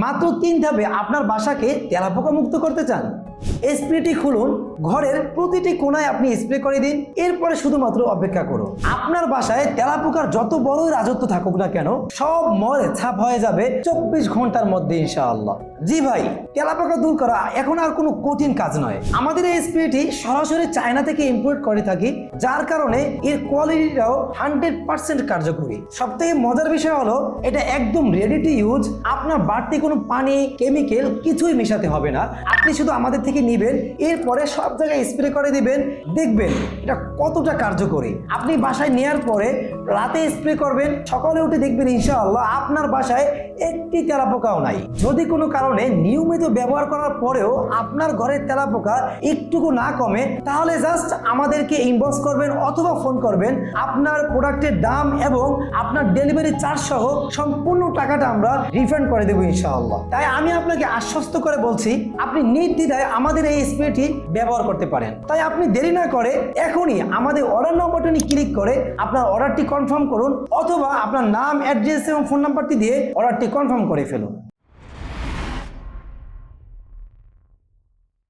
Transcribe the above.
মাত্র তিন ধাপে আপনার বাসাকে তেলাপোকা মুক্ত করতে চান। স্প্রেটি খুলুন। ঘরের প্রতিটি কোনায় আপনি স্প্রে করে দিন। এরপরে শুধুমাত্র অপেক্ষা করুন। আপনার বাসায় তেলাপোকার যত বড়ই রাজত্ব থাকুক না কেন, সব মরে ছাপ হয়ে যাবে চব্বিশ ঘণ্টার মধ্যে ইনশাআল্লাহ। জি ভাই, তেলাপোকা দূর করা এখন আর কোনো কঠিন কাজ নয়। আমাদের এই স্প্রেটি সরাসরি চায়না থেকে ইম্পোর্ট করে থাকি, যার কারণে এর কোয়ালিটিটাও হান্ড্রেড পার্সেন্ট কার্যকরী। সব থেকে মজার বিষয় হলো, এটা একদম রেডি টু ইউজ আপনার বাড়তি কোনো পানি কেমিক্যাল কিছুই মেশাতে হবে না। আপনি শুধু আমাদের থেকে নেবেন, এরপরে সব জায়গায় স্প্রে করে দিবেন, দেখবেন এটা কতটা কার্যকরী। আপনি বাসায় নেওয়ার পরে রাতে স্প্রে করবেন, সকালে উঠে দেখবেন ইনশাআল্লাহ আপনার বাসায় একটি তেলাপোকাও নাই। যদি কোনো কারণে নিয়মিত ব্যবহার করার পরেও আপনার ঘরের তেলাপোকা একটুকু না কমে, তাহলে জাস্ট আমাদেরকে ইনবক্স করবেন অথবা ফোন করবেন। আপনার প্রোডাক্টের দাম এবং আপনার ডেলিভারি চার্জ সহ সম্পূর্ণ টাকাটা আমরা রিফান্ড করে দেবো ইনশাআল্লাহ। তাই আমি আপনাকে আশ্বস্ত করে বলছি, আপনি নির্দ্বিধায় আমাদের এই স্প্রেটি ব্যবহার করতে পারেন। তাই আপনি দেরি না করে এখনই আমাদের অর্ডার নম্বরটি ক্লিক করে আপনার অর্ডারটি কনফার্ম করুন, অথবা আপনার নাম অ্যাড্রেস এবং ফোন নাম্বারটি দিয়ে অর্ডারটি কনফার্ম করে ফেলুন।